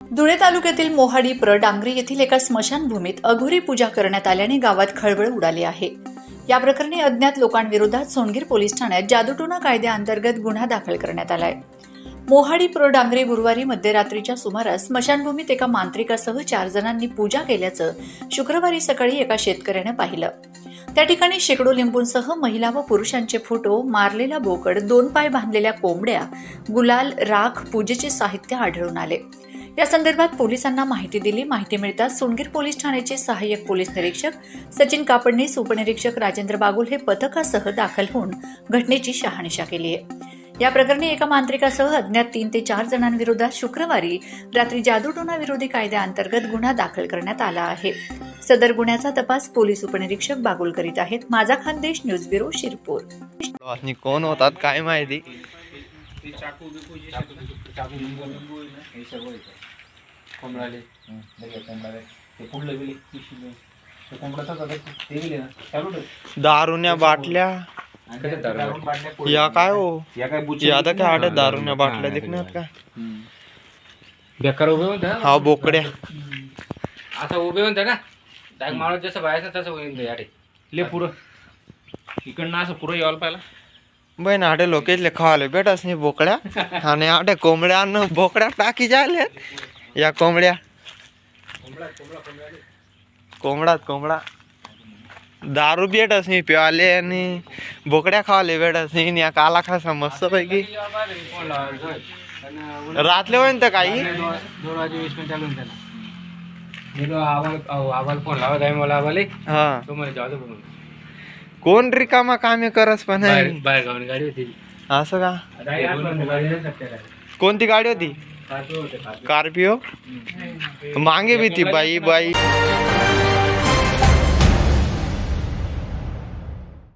धुळे तालुक्यातील मोहाडी प्र डांगरी येथील एका स्मशानभूमीत अघोरी पूजा करण्यात आल्याने गावात खळबळ उडाली आहे. या प्रकरणी अज्ञात लोकांविरोधात सोनगीर पोलीस ठाण्यात जादूटोना कायद्याअंतर्गत गुन्हा दाखल करण्यात आलाय. मोहाडी प्र डांगरी गुरुवारी मध्यरात्रीच्या सुमारास स्मशानभूमीत एका मांत्रिकासह चार जणांनी पूजा केल्याचं शुक्रवारी सकाळी एका शेतकऱ्यानं पाहिलं. त्या ठिकाणी शेकडो लिंबूंसह महिला व पुरुषांचे फोटो मारलेला बोकड दोन पाय बांधलेल्या कोंबड्या गुलाल राख पूजेचे साहित्य आढळून आले. या संदर्भात पोलिसांना माहिती दिली. माहिती मिळताच सोनगीर पोलीस ठाण्याचे सहाय्यक पोलीस निरीक्षक सचिन कापडणीस उपनिरीक्षक राजेंद्र बागुल हे पथकासह दाखल होऊन घटनेची शहानिशा केली आहे. या प्रकरणी एका मांत्रिकासह अज्ञात तीन ते चार जणांविरोधात शुक्रवारी रात्री जादूटोना विरोधी कायद्याअंतर्गत गुन्हा दाखल करण्यात आला आहे. सदर गुन्ह्याचा तपास पोलीस उपनिरीक्षक बागुल करीत आहेत. माझा खानदेश न्यूज ब्युरो शिरपूर. कोण होतात काय माहिती? कोंबडाले. लगे कोंबडाले. ते पुढलं गेले पिशवी ते कोंबडाचा होता ते ते गेले ना. चालू ठेव. दारूच्या बाटल्या. या काय हो? या काय आता काय आठ दारूच्या बाटल्या. दिखणार का? हम्म. बेकार उभे होते हा बोकड्या. आता उभे होते ना. डाग माणूस जसं बाहेर तसं होईल याडे. ले पुरं. इकडनं असं पुरं यायला पाहिला. बहीण आडे लोकेसले खावाले भेटस नाही बोकड्या आणि आडे कोंबड्या आणि बोकड्या टाकी जायले या कोंबड्या कोंबडात कोंबडा दारू भेटस नाही प्याले आणि बोकड्या खावाले भेटस नाही आणि या काला खासा मस्त पैकी रातले होईन तर काही दोन वाजे आवाज आवाज फोन लावत आहे मला आवाले हा तो मला जाऊ दे कोण रिकामा कामे करस पण आहे. बाहेर बाहेर गावाने गाडी होती. असं का. कोणती गाडी होती? कारपिओ? मागे भीती बाई बाई.